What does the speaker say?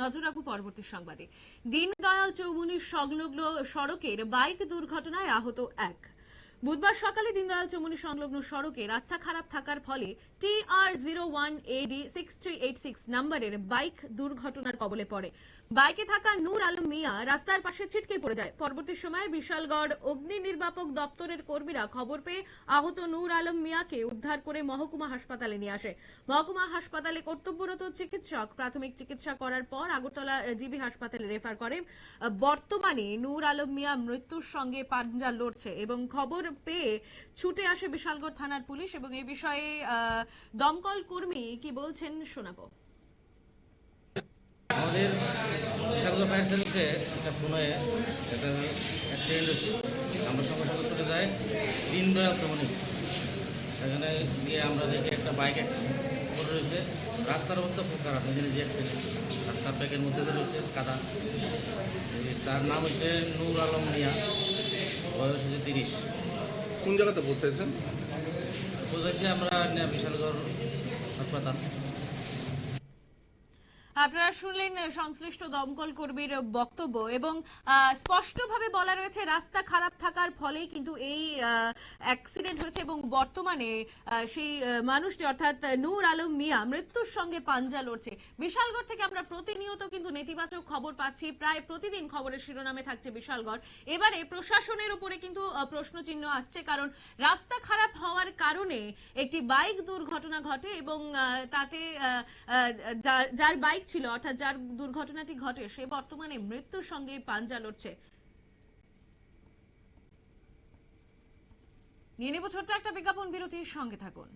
নজর রাখব পরবর্তী সংবাদে। দীনদয়াল চৌমুনি সংলগ্ন সড়কের বাইক দুর্ঘটনায় আহত এক। বুধবার সকালে দীনদয়াল চৌমুনি সংলগ্ন সড়কে রাস্তা খারাপ থাকার ফলে T R zero one A D six three eight six নম্বরের বাইক দুর্ঘটনার কবলে পড়ে। বাইকে থাকা নূর আলম মিয়া রাস্তার পাশে ছিটকে পড়ে যায়। পরবর্তী সময়ে বিশালগড় অগ্নি নির্বাপক দপ্তরের কর্মীরা খবর পেয়ে আহত নূর আলম মিয়াকে উদ্ধার করে মহকুমা হাসপাতালে নিয়ে আসে। মহকুমা হাসপাতালে কর্তব্যরত চিকিৎসক প্রাথমিক চিকিৎসা করার পর আগরতলা জিবি হাসপাতালে রেফার করে বর্তমানে নূর আলম মিয়া মৃত্যুর সঙ্গে পাঞ্জা লড়ছে এবং খবর পেয়ে ছুটে আসে বিশালগড় থানার পুলিশ এবং এই বিষয়ে দমকল কর্মী কি বলছেন শোনাবো। আমাদের বিশালগড় ফায়ার সার্ভিসে একটা ফোন হয়ে একটা অ্যাক্সিডেন্ট হয়েছে। আমরা সঙ্গে সঙ্গে চলে যাই দীনদয়াল চমনি। সেখানে গিয়ে আমরা দেখি একটা বাইক পড়ে রয়েছে। রাস্তার অবস্থা খুব খারাপ নিজে নিজে অ্যাক্সিডেন্ট রাস্তার প্যাকের মধ্যে দিয়ে রয়েছে, কাদা। তার নাম হচ্ছে নূর আলম মিয়া, বয়স হচ্ছে তিরিশ। কোন জায়গাতে বসেছেন বসেছি আমরা বিশালগড় হাসপাতাল। আপনারা শুনলেন সংশ্লিষ্ট দমকল কর্মীর বক্তব্য এবং স্পষ্টভাবে বলা রয়েছে রাস্তা খারাপ থাকার ফলেই কিন্তু এই অ্যাক্সিডেন্ট হয়েছে এবং বর্তমানে সেই মানুষটি অর্থাৎ নূর আলম মিয়া মৃত্যুর সঙ্গে পাঞ্জা লড়ছে। বিশালগড় থেকে আমরা প্রতিনিয়ত কিন্তু নেতিবাচক খবর পাচ্ছি। প্রায় প্রতিদিন খবরের শিরোনামে থাকছে বিশালগড়। এবারে প্রশাসনের উপরে কিন্তু আহ, প্রশ্নচিহ্ন আসছে কারণ রাস্তা খারাপ হওয়ার কারণে একটি বাইক দুর্ঘটনা ঘটে এবং তাতে যার বাইক ছিল, অর্থাৎ যার দুর্ঘটনাটি ঘটে, সে বর্তমানে মৃত্যুর সঙ্গে পাঞ্জা লড়ছে। নিয়ে নেব ছোট্ট একটা বিজ্ঞাপন, বিরতির সঙ্গে থাকুন।